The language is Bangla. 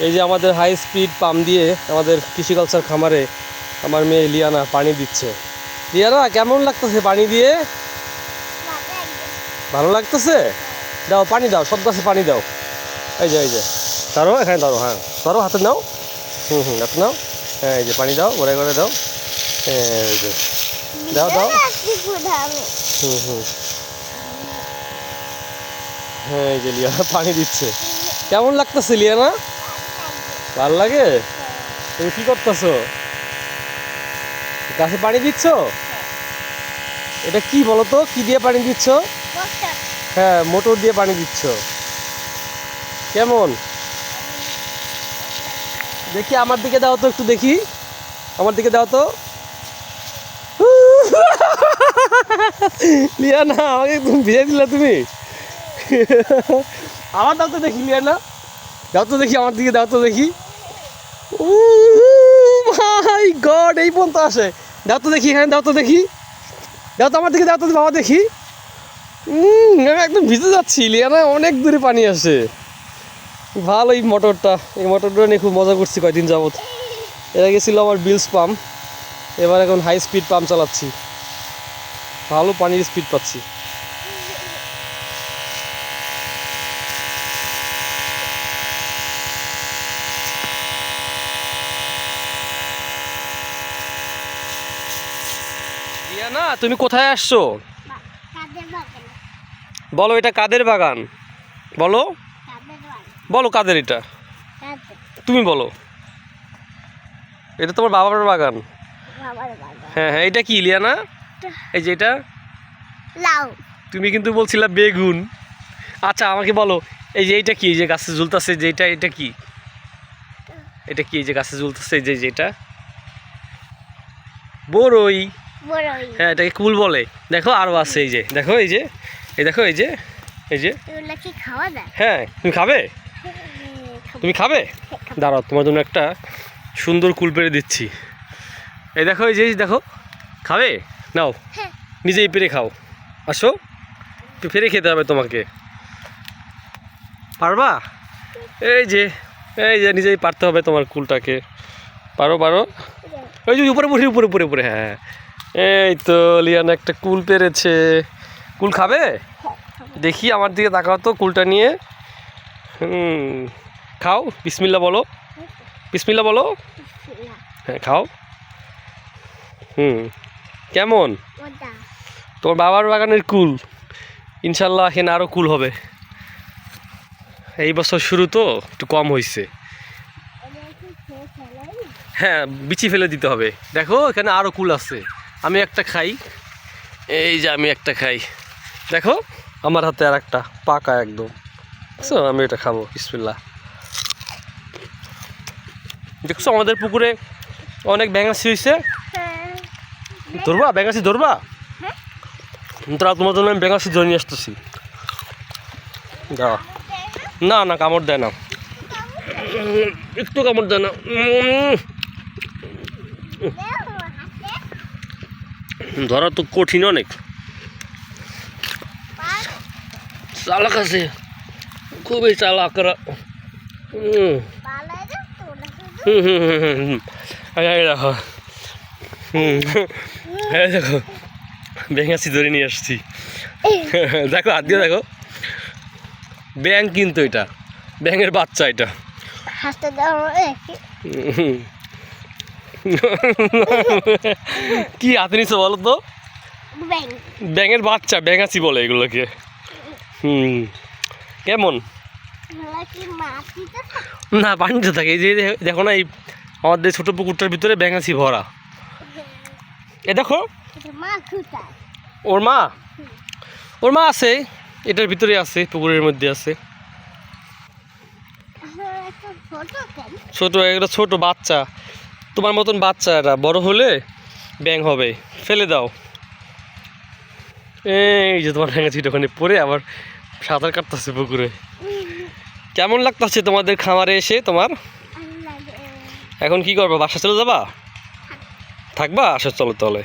এই যে আমাদের হাই স্পিড পাম্প দিয়ে আমাদের কৃষিকালচার খামারে আমার মেয়ে লিয়ানা পানি দিচ্ছে। লিয়ানা, কেমন লাগতেছে পানি দিয়ে? ভালো লাগতেছে? দাও, পানি দাও সব গাছে পানি দাও। এই যে এই যে। ধরো, এখানে ধরো হ্যাঁ। ধরো, হাতে নাও। হুম হুম, হাতে নাও। হ্যাঁ এই যে, পানি দাও ঘরে ঘরে দাও। হ্যাঁ এই যে। দাও দাও। হুম হুম। হ্যাঁ এই যে, লিয়ানা পানি দিচ্ছে। কেমন লাগতেছে, লিয়ানা? ভালো লাগে? তুমি কি করতেছো? গাছে পানি দিচ্ছ? এটা কি বলো তো কি দিয়ে পানি দিচ্ছ? হ্যাঁ মোটর দিয়ে পানি দিচ্ছ। কেমন? দেখি আমার দিকে দাও তো একটু দেখি। আমার দিকে দাও তো। লিয়ানা আমাকে তুমি ভিজে দিলে তুমি। আমার দাও তো দেখি লিয়ানা। দাও তো দেখি আমার দিকে দাও তো দেখি। মাই গড এই পর্যন্ত আসে। দাও তো দেখি এখানে, দাও তো দেখি। দাও তো আমার দিকে, দাও তো বাবা দেখি। আমি একদম ভিজে যাচ্ছি, লিয়ানা অনেক দূরে পানি আসে। ভালো এই মোটরটা। এই মোটরটা নিয়ে খুব মজা করছি কয়দিন যাবত। এর আগে আমার বিলস পাম্প। এবার এখন হাই স্পিড পাম্প চালাচ্ছি। ভালো পানির স্পিড পাচ্ছি। না তুমি কোথায় আসছো? বলো এটা কাদের বাগান? বলো। বলো কাদের এটা? তুমি বলো। এটা তোমার বাবার বাগান? হ্যাঁ হ্যাঁ এটা কি লিয়ানা এই যে এটা? লাউ। তুমি কিন্তু বলছিলা বেগুন। আচ্ছা আমাকে বলো এই যে এইটা কি এই যে গাছে ঝুলতেছে যে এটা এটা কি? এটা কি এই যে গাছে ঝুলতেছে যে যেটা বড়ই হ্যাঁ এটাকে কুল বলে। দেখো আরও আছে এই যে। দেখো এই যে এই দেখো এই যে এই যে। হ্যাঁ তুমি খাবে? তুমি খাবে? দাঁড়াও তোমার জন্য একটা সুন্দর কুল পেরে দিচ্ছি। এই দেখো এই যে দেখো। খাবে? নাও। হ্যাঁ। নিজেই পেরে খাও। আসো। ফেরে খেতে হবে তোমাকে। পারবা? এই যে এই যে নিজেই পারতে হবে তোমার কুলটাকে। পারো পারো। ওই যে উপরে উপরে উপরে উপরে উপরে হ্যাঁ। এই তো লিয়ান একটা কুল পেরেছে। কুল খাবে? দেখি আমার দিকে তাকাও তো কুলটা নিয়ে। হুম খাও বিসমিল্লা বলো। বিসমিল্লা বলো। হ্যাঁ খাও। হুম কেমন? তোমার বাবার বাগানের কুল। ইনশাল্লাহ এখানে আরও কুল হবে। এই বছর শুরু তো একটু কম হয়েছে হ্যাঁ বিচি ফেলে দিতে হবে। দেখো এখানে আরও কুল আছে। আমি একটা খাই। এই যে আমি একটা খাই। দেখো আমার হাতে আর একটা পাকা একদম। বুঝছ আমি এটা খাব বিসমিল্লা দেখছ? আমাদের পুকুরে অনেক ব্যাঙাছি হয়েছে ধরবা? ব্যাঙাছি ধরবা? তোরা তোমার জন্য আমি ব্যাঙাছি ধরে নিয়ে আসতেছি। না না কামড় দেয় না। একটু কামড় দেয় না। ধরা তো কঠিন অনেক। চালাক আছে। খুবই চালাকরা হুম। হুম হুম হুম হুম দেখো। হুম। এই দেখো। ব্যাঙাছি ধরে নিয়ে আসছি। দেখো হাত দিয়ে দেখো। ব্যাং কিন্তু এটা। ব্যাঙের বাচ্চা এটা। হাসতে দাও। কি হাতে নিছো বলো তো? ব্যাঙের বাচ্চা ব্যাঙাচি বলে এগুলোকে। হুম। কেমন? না পানিতে থাকে। এই যে দেখো না এই আমাদের ছোটো পুকুরটার ভিতরে ব্যাঙাচি ভরা। এ দেখো। ওর মা? ওর মা আছে। এটার ভিতরে আছে পুকুরের মধ্যে আছে। একটা ছোট একটা ছোট বাচ্চা। তোমার মতন বাচ্চারা বড় হলে ব্যাং হবে। ফেলে দাও। এই যে তোমার ভেঙেছি ওখানে পরে আবার সাঁতার কাটতেছে পুকুরে। কেমন লাগতেছে তোমাদের খামারে এসে তোমার? এখন কি করব বাসা চলে যাবা? থাকবা? আসো চলো তাহলে।